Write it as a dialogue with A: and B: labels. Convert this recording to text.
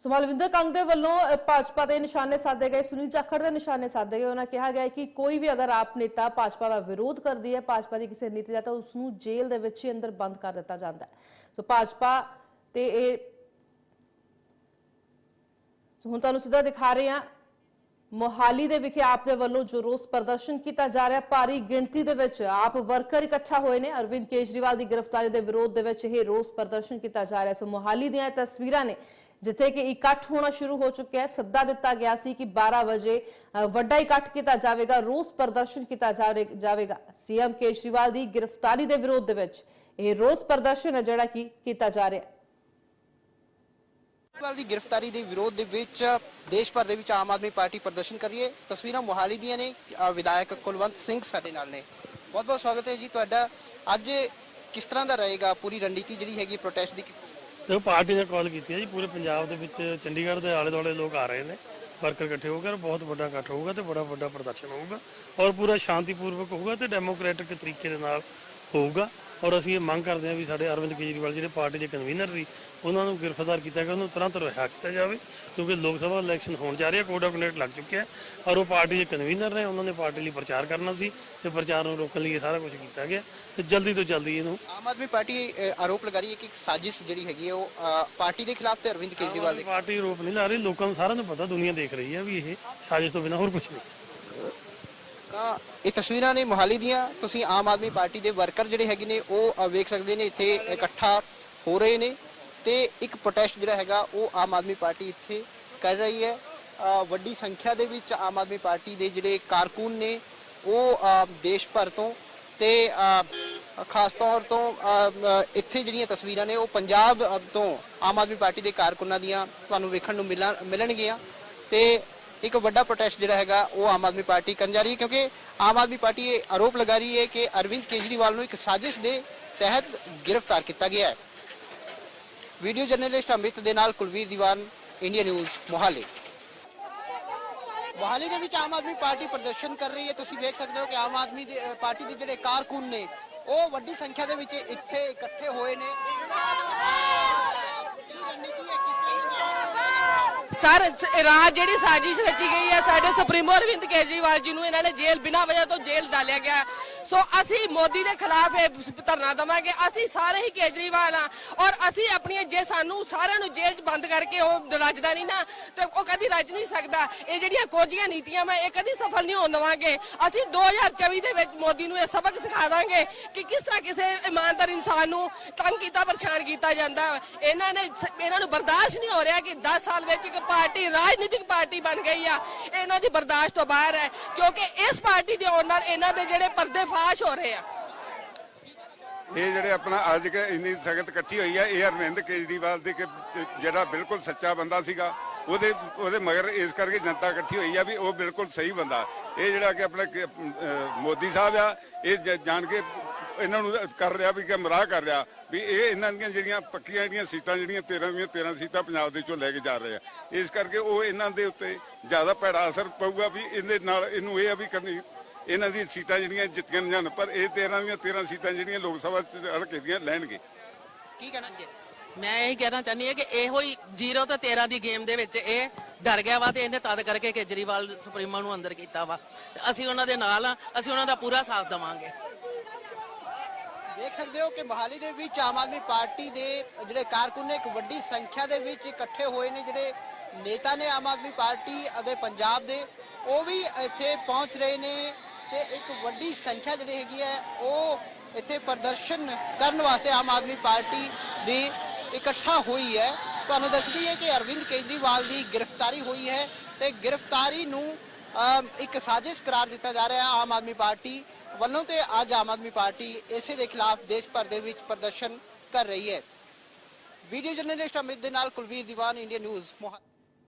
A: ਸੋ ਮਲਵਿੰਦਰ ਕੰਗ ਦੇ ਵੱਲੋਂ ਭਾਜਪਾ ਦੇ ਨਿਸ਼ਾਨੇ ਸਾਧੇ ਗਏ, ਸੁਨੀਲ ਜਾਖੜ ਦੇ ਨਿਸ਼ਾਨੇ ਸਾਧੇ ਗਏ। ਉਹਨਾਂ ਕਿਹਾ ਗਿਆ ਕਿ ਕੋਈ ਵੀ ਅਗਰ ਆਪ ਨੇਤਾ ਭਾਜਪਾ ਦਾ ਵਿਰੋਧ ਕਰਦੀ ਹੈ, ਭਾਜਪਾ ਦੀ ਕਿਸੇ ਨੀਤੀ ਦਾ, ਤਾਂ ਉਸ ਨੂੰ ਜੇਲ੍ਹ ਦੇ ਵਿੱਚ ਹੀ ਅੰਦਰ ਬੰਦ ਕਰ ਦਿੱਤਾ ਜਾਂਦਾ ਹੈ। ਸੋ ਭਾਜਪਾ ਤੇ ਇਹ, ਸੋ ਹੁਣ ਤੁਹਾਨੂੰ ਸਿੱਧਾ ਦਿਖਾ ਰਹੇ ਹਾਂ, ਮੋਹਾਲੀ ਦੇ ਵਿਖੇ ਆਪ ਦੇ ਵੱਲੋਂ ਜੋ ਰੋਸ ਪ੍ਰਦਰਸ਼ਨ ਕੀਤਾ ਜਾ ਰਿਹਾ, ਭਾਰੀ ਗਿਣਤੀ ਦੇ ਵਿੱਚ ਆਪ ਵਰਕਰ ਇਕੱਠਾ ਹੋਏ ਨੇ। ਅਰਵਿੰਦ ਕੇਜਰੀਵਾਲ ਦੀ ਗ੍ਰਿਫਤਾਰੀ ਦੇ ਵਿਰੋਧ ਦੇ ਵਿੱਚ ਇਹ ਰੋਸ ਪ੍ਰਦਰਸ਼ਨ ਕੀਤਾ ਜਾ ਰਿਹਾ ਸੋ ਮੋਹਾਲੀ ਦੀਆਂ ਇਹ ਤਸਵੀਰਾਂ ਨੇ ਜਿੱਥੇ ਕਿ ਇਕੱਠ ਹੋਣਾ ਸ਼ੁਰੂ ਹੋ ਚੁੱਕਿਆ ਹੈ। ਸੱਦਾ ਦਿੱਤਾ ਗਿਆ ਸੀ ਕਿ 12 ਵਜੇ ਵੱਡਾ ਇਕੱਠ ਕੀਤਾ ਜਾਵੇਗਾ, ਰੋਸ ਪ੍ਰਦਰਸ਼ਨ ਕੀਤਾ ਜਾਵੇਗਾ। ਸੀਐਮ ਕੇਜਰੀਵਾਲ ਦੀ ਗ੍ਰਿਫਤਾਰੀ ਦੇ ਵਿਰੋਧ ਦੇ ਵਿੱਚ ਇਹ ਰੋਸ ਪ੍ਰਦਰਸ਼ਨ ਹੈ ਜਿਹੜਾ ਕਿ ਕੀਤਾ ਜਾ ਰਿਹਾ ਹੈ।
B: ਕੇਜਰੀਵਾਲ ਦੀ ਗ੍ਰਿਫਤਾਰੀ ਦੇ ਵਿਰੋਧ ਦੇ ਵਿੱਚ ਦੇਸ਼ ਭਰ ਦੇ ਵਿੱਚ ਆਮ ਆਦਮੀ ਪਾਰਟੀ ਪ੍ਰਦਰਸ਼ਨ ਕਰ ਰਹੀ ਹੈ ਤਸਵੀਰਾਂ ਮੋਹਾਲੀ ਦੀਆਂ ਨੇ ਵਿਧਾਇਕ ਕੁਲਵੰਤ ਸਿੰਘ ਸਾਡੇ ਨਾਲ ਨੇ। ਬਹੁਤ ਬਹੁਤ ਸਵਾਗਤ ਹੈ ਜੀ ਤੁਹਾਡਾ। ਅੱਜ ਕਿਸ ਤਰ੍ਹਾਂ ਦਾ ਰਹੇਗਾ ਪੂਰੀ ਰਣਨੀਤੀ ਜਿਹੜੀ ਹੈਗੀ ਪ੍ਰੋਟੈਸਟ ਦੀ?
C: ਦੇਖੋ, ਪਾਰਟੀ ਨੇ ਕਾਲ ਕੀਤੀ ਹੈ ਜੀ, ਪੂਰੇ ਪੰਜਾਬ ਦੇ ਵਿੱਚ ਚੰਡੀਗੜ੍ਹ ਦੇ ਆਲੇ ਦੁਆਲੇ ਲੋਕ ਆ ਰਹੇ ਨੇ ਵਰਕਰ ਇਕੱਠੇ ਹੋ ਕੇ, ਔਰ ਬਹੁਤ ਵੱਡਾ ਇਕੱਠ ਹੋਊਗਾ ਤੇ ਬੜਾ ਵੱਡਾ ਪ੍ਰਦਰਸ਼ਨ ਹੋਊਗਾ, ਔਰ ਪੂਰਾ ਸ਼ਾਂਤੀਪੂਰਵਕ ਹੋਊਗਾ ਤੇ ਡੈਮੋਕ੍ਰੈਟਿਕ ਤਰੀਕੇ ਦੇ ਨਾਲ ਹੋਊਗਾ। ਔਰ ਅਸੀਂ ਇਹ ਮੰਗ ਕਰਦੇ ਹਾਂ ਵੀ ਸਾਡੇ ਅਰਵਿੰਦ ਕੇਜਰੀਵਾਲ ਜਿਹੜੇ ਪਾਰਟੀ ਦੇ ਕਨਵੀਨਰ ਸੀ ਉਹਨਾਂ ਨੂੰ ਗ੍ਰਿਫਤਾਰ ਕੀਤਾ ਗਿਆ ਉਹਨੂੰ ਤੁਰੰਤ ਰਿਹਾ ਕੀਤਾ ਜਾਵੇ ਕਿਉਂਕਿ ਲੋਕ ਸਭਾ ਇਲੈਕਸ਼ਨ ਹੋਣ ਜਾ ਰਹੀ ਹੈ ਕੋਡ ਆਫ ਕੰਡਕਟ ਲੱਗ ਚੁੱਕਿਆ ਹੈ। ਔਰ ਉਹ ਪਾਰਟੀ ਦੇ ਕਨਵੀਨਰ ਨੇ ਉਹਨਾਂ ਨੇ ਪਾਰਟੀ ਲਈ ਪ੍ਰਚਾਰ ਕਰਨਾ ਸੀ ਤੇ ਪ੍ਰਚਾਰ ਨੂੰ ਰੋਕਣ ਲਈ ਇਹ ਸਾਰਾ ਕੁਝ ਕੀਤਾ ਗਿਆ। ਤੇ ਜਲਦੀ ਤੋਂ ਜਲਦੀ ਇਹਨੂੰ
B: ਆਮ ਆਦਮੀ ਪਾਰਟੀ ਆਰੋਪ ਲਗਾ ਰਹੀ ਹੈ ਕਿ ਇੱਕ ਸਾਜ਼ਿਸ਼ ਜਿਹੜੀ ਹੈਗੀ ਹੈ ਉਹ ਪਾਰਟੀ ਦੇ ਖਿਲਾਫ ਤੇ ਅਰਵਿੰਦ ਕੇਜਰੀਵਾਲ ਦੇ
C: ਪਾਰਟੀ ਰੋਪ ਨਹੀਂ ਲਾ ਰਹੀ ਲੋਕਾਂ ਨੂੰ ਸਾਰਿਆਂ ਨੂੰ ਪਤਾ ਦੁਨੀਆ ਦੇਖ ਰਹੀ ਹੈ ਵੀ ਇਹ ਸਾਜ਼ਿਸ਼ ਤੋਂ ਬਿਨਾਂ ਹੋਰ ਕੁਝ ਨਹੀਂ।
B: ਤਾਂ ਇਹ ਤਸਵੀਰਾਂ ਨੇ ਮੋਹਾਲੀ ਦੀਆਂ। ਤੁਸੀਂ ਆਮ ਆਦਮੀ ਪਾਰਟੀ ਦੇ ਵਰਕਰ ਜਿਹੜੇ ਹੈਗੇ ਨੇ, ਉਹ ਵੇਖ ਸਕਦੇ ਨੇ, ਇੱਥੇ ਇਕੱਠਾ ਹੋ ਰਹੇ ਨੇ ਤੇ ਇੱਕ ਪ੍ਰੋਟੈਸਟ ਜਿਹੜਾ ਹੈਗਾ, ਉਹ ਆਮ ਆਦਮੀ ਪਾਰਟੀ ਇੱਥੇ ਕਰ ਰਹੀ ਹੈ। ਵੱਡੀ ਸੰਖਿਆ ਦੇ ਵਿੱਚ ਆਮ ਆਦਮੀ ਪਾਰਟੀ ਦੇ ਜਿਹੜੇ ਕਾਰਕੁਨ ਨੇ, ਉਹ ਦੇਸ਼ ਭਰ ਤੋਂ ਤੇ ਖਾਸ ਤੌਰ ਤੋਂ ਇੱਥੇ ਜਿਹੜੀਆਂ ਤਸਵੀਰਾਂ ਨੇ, ਉਹ ਪੰਜਾਬ ਤੋਂ ਆਮ ਆਦਮੀ ਪਾਰਟੀ ਦੇ ਕਾਰਕੁਨਾਂ ਦੀਆਂ ਤੁਹਾਨੂੰ ਵੇਖਣ ਨੂੰ ਮਿਲਾਂ, ਮਿਲਣਗੀਆਂ ਤੇ ਇੱਕ ਵੱਡਾ ਪ੍ਰੋਟੈਸਟ ਜਿਹੜਾ ਹੈਗਾ ਉਹ ਆਮ ਆਦਮੀ ਪਾਰਟੀ ਕਰਨ ਜਾ ਰਹੀ ਹੈ ਕਿਉਂਕਿ ਆਮ ਆਦਮੀ ਪਾਰਟੀ ਇਹ ਆਰੋਪ ਲਗਾ ਰਹੀ ਹੈ ਕਿ ਅਰਵਿੰਦ ਕੇਜਰੀਵਾਲ ਨੂੰ ਇੱਕ ਸਾਜ਼ਿਸ਼ ਦੇ ਤਹਿਤ ਗ੍ਰਿਫਤਾਰ ਕੀਤਾ ਗਿਆ ਹੈ। ਵੀਡੀਓ ਜਰਨਲਿਸਟ ਅਮਿਤ ਦੇ ਨਾਲ ਕੁਲਵੀਰ ਦੀਵਾਨ, ਇੰਡੀਆ ਨਿਊਜ਼, ਮੋਹਾਲੀ। ਮੋਹਾਲੀ ਦੇ ਵਿੱਚ ਆਮ ਆਦਮੀ ਪਾਰਟੀ ਪ੍ਰਦਰਸ਼ਨ ਕਰ ਰਹੀ ਹੈ। ਤੁਸੀਂ ਵੇਖ ਸਕਦੇ ਹੋ ਕਿ ਆਮ ਆਦਮੀ ਪਾਰਟੀ ਦੇ ਜਿਹੜੇ ਕਾਰਕੁਨ ਨੇ, ਉਹ ਵੱਡੀ ਸੰਖਿਆ ਦੇ ਵਿੱਚ ਇੱਥੇ ਇਕੱਠੇ ਹੋਏ ਨੇ ਕੀ ਰਣਨੀਤੀ ਹੈ ਕਿਸ ਤਰ੍ਹਾਂ ਦੀ
D: ਸਰ ਰਾਤ ਜਿਹੜੀ ਸਾਜ਼ਿਸ਼ ਰਚੀ ਗਈ ਹੈ, ਸਾਡੇ ਸੁਪਰੀਮੋ ਅਰਵਿੰਦ ਕੇਜਰੀਵਾਲ ਜੀ ਨੂੰ ਇਹਨਾਂ ਨੇ ਜੇਲ੍ਹ, ਬਿਨਾਂ ਵਜ੍ਹਾ ਤੋਂ ਜੇਲ੍ਹ ਡਾਲਿਆ ਗਿਆ ਸੋ ਅਸੀਂ ਮੋਦੀ ਦੇ ਖਿਲਾਫ ਇਹ ਧਰਨਾ ਦਵਾਂਗੇ। ਅਸੀਂ ਸਾਰੇ ਹੀ ਕੇਜਰੀਵਾਲ ਆ ਔਰ ਅਸੀਂ ਆਪਣੀਆਂ ਜੇ ਸਾਨੂੰ ਸਾਰਿਆਂ ਨੂੰ ਜੇਲ੍ਹ 'ਚ ਬੰਦ ਕਰਕੇ ਉਹ ਰੱਜਦਾ ਨਹੀਂ ਨਾ, ਤੇ ਉਹ ਕਦੀ ਰੱਜ ਨਹੀਂ ਸਕਦਾ। ਇਹ ਜਿਹੜੀਆਂ ਕੋਝੀਆਂ ਨੀਤੀਆਂ ਮੈਂ, ਇਹ ਕਦੀ ਸਫਲ ਨਹੀਂ ਹੋਣ ਦਵਾਂਗੇ। ਅਸੀਂ 2024 ਦੇ ਵਿੱਚ ਮੋਦੀ ਨੂੰ ਇਹ ਸਬਕ ਸਿਖਾ ਦਾਂਗੇ ਕਿ ਕਿਸ ਤਰ੍ਹਾਂ ਕਿਸੇ ਇਮਾਨਦਾਰ ਇਨਸਾਨ ਨੂੰ ਤੰਗ ਕੀਤਾ, ਪਰੇਸ਼ਾਨ ਕੀਤਾ ਜਾਂਦਾ। ਹੈ। ਇਹਨਾਂ ਨੇ ਇਹਨਾਂ ਨੂੰ ਬਰਦਾਸ਼ਤ ਨਹੀਂ ਹੋ ਰਿਹਾ ਕਿ 10 ਸਾਲ ਵਿੱਚ ਇੱਕ ਪਾਰਟੀ, ਰਾਜਨੀਤਿਕ ਪਾਰਟੀ ਬਣ ਗਈ ਆ। ਇਹਨਾਂ ਦੀ ਬਰਦਾਸ਼ਤ ਤੋਂ ਬਾਹਰ ਹੈ, ਕਿਉਂਕਿ ਇਸ ਪਾਰਟੀ ਦੇ ਓਨਰ ਇਹਨਾਂ ਦੇ ਜਿਹੜੇ ਪਰਦੇ ਪਰਦੇਫਾਸ਼ ਹੋ ਰਹੇ ਆ।
E: ਇਹ ਜਿਹੜੇ ਆਪਣਾ ਅੱਜ ਕੇ ਇੰਨੀ ਸਖਤ ਇਕੱਠੀ ਹੋਈ ਹੈ ਇਹ ਅਰਵਿੰਦ ਕੇਜਰੀਵਾਲ ਦੇ ਕਿ ਜਿਹੜਾ ਬਿਲਕੁਲ ਸੱਚਾ ਬੰਦਾ ਸੀਗਾ ਉਹਦੇ ਉਹਦੇ ਮਗਰ ਇਸ ਕਰਕੇ ਜਨਤਾ ਇਕੱਠੀ ਹੋਈ ਆ ਵੀ ਉਹ ਬਿਲਕੁਲ ਸਹੀ ਬੰਦਾ। ਇਹ ਜਿਹੜਾ ਕਿ ਆਪਣਾ ਕਿ, ਅਹ, ਮੋਦੀ ਸਾਹਿਬ ਆ ਇਹ ਜ- ਜਾਣ ਕੇ ਇਹਨਾਂ ਨੂੰ ਕਰ ਰਿਹਾ ਵੀ ਕਿ ਮਰਾਹ ਕਰ ਰਿਹਾ ਵੀ ਇਹ ਇਹਨਾਂ ਦੀਆਂ ਜਿਹੜੀਆਂ ਪੱਕੀਆਂ ਜਿਹੜੀਆਂ ਸੀਟਾਂ ਜਿਹੜੀਆਂ 13 ਦੀਆਂ 13 ਸੀਟਾਂ ਪੰਜਾਬ ਦੇ ਚੋਂ ਲੈ ਕੇ ਜਾ ਰਹੇ ਆ। ਇਸ ਕਰਕੇ ਉਹ ਇਹਨਾਂ ਦੇ ਉੱਤੇ ਜ਼ਿਆਦਾ ਭੈੜਾ ਅਸਰ ਪਊਗਾ ਵੀ ਇਹਦੇ ਨਾਲ ਇਹਨੂੰ ਇਹ ਆ ਵੀ ਕਰਨੀ ਇਹਨਾਂ ਦੀਆਂ ਸੀਟਾਂ ਜਿਹੜੀਆਂ ਜਿੱਤੀਆਂ ਨਹੀਂ ਜਾਣ ਪਰ ਇਹ 13 ਦੀਆਂ 13 ਸੀਟਾਂ ਜਿਹੜੀਆਂ ਲੋਕ ਸਭਾ ਚ ਹਲਕੇ ਦੀਆਂ ਲੈਣਗੇ।
B: ਕੀ ਕਹਿਣਾ ਜੀ
F: ਮੈਂ ਇਹ ਕਹਿਣਾ ਚਾਹੁੰਦੀ ਹਾਂ ਕਿ ਇਹੋ ਹੀ 0 ਤੋਂ 13 ਦੀ ਗੇਮ ਦੇ ਵਿੱਚ ਇਹ ਡਰ ਗਿਆ ਵਾ ਤੇ ਇਹਨੇ ਤਦ ਕਰਕੇ ਕੇਜਰੀਵਾਲ ਸੁਪਰੀਮੋ ਨੂੰ ਅੰਦਰ ਕੀਤਾ ਵਾ। ਤੇ ਅਸੀਂ ਉਹਨਾਂ ਦੇ ਨਾਲ ਆ ਅਸੀਂ ਉਹਨਾਂ ਦਾ ਪੂਰਾ ਸਾਥ ਦੇਵਾਂਗੇ।
B: ਦੇਖ ਸਕਦੇ ਹੋ ਕਿ ਮੋਹਾਲੀ ਦੇ ਵਿੱਚ ਆਮ ਆਦਮੀ ਪਾਰਟੀ ਦੇ ਜਿਹੜੇ ਕਾਰਕੁਨ ਨੇ ਇੱਕ ਵੱਡੀ ਸੰਖਿਆ ਦੇ ਵਿੱਚ ਇਕੱਠੇ ਹੋਏ ਨੇ ਜਿਹੜੇ ਨੇਤਾ ਨੇ ਆਮ ਆਦਮੀ ਪਾਰਟੀ ਅਤੇ ਪੰਜਾਬ ਦੇ ਉਹ ਵੀ ਇੱਥੇ ਪਹੁੰਚ ਰਹੇ ਨੇ। ਤੇ ਇੱਕ ਵੱਡੀ ਸੰਖਿਆ ਜਿਹੜੀ ਹੈਗੀ ਹੈ, ਉਹ ਇੱਥੇ ਪ੍ਰਦਰਸ਼ਨ ਕਰਨ ਵਾਸਤੇ ਆਮ ਆਦਮੀ ਪਾਰਟੀ ਦੀ ਇਕੱਠਾ ਹੋਈ ਹੈ। ਤੁਹਾਨੂੰ ਦੱਸਦੀ ਹੈ ਕਿ ਅਰਵਿੰਦ ਕੇਜਰੀਵਾਲ ਦੀ ਗ੍ਰਿਫਤਾਰੀ ਹੋਈ ਹੈ ਤੇ ਗ੍ਰਿਫਤਾਰੀ ਨੂੰ ਇੱਕ ਸਾਜ਼ਿਸ਼ ਕਰਾਰ ਦਿੱਤਾ ਜਾ ਰਿਹਾ ਹੈ ਆਮ ਆਦਮੀ ਪਾਰਟੀ ਵੱਲੋਂ ਤੇ ਅੱਜ ਆਮ ਆਦਮੀ ਪਾਰਟੀ ਇਸੇ ਦੇ ਖਿਲਾਫ ਦੇਸ਼ ਭਰ ਦੇ ਵਿੱਚ ਪ੍ਰਦਰਸ਼ਨ ਕਰ ਰਹੀ ਹੈ। ਵੀਡੀਓ ਜਰਨਲਿਸਟ ਅਮਿਤ ਦੇ ਨਾਲ ਕੁਲਵੀਰ ਦੀਵਾਨ ਇੰਡੀਆ ਨਿਊਜ਼, ਮੋਹਾਲੀ।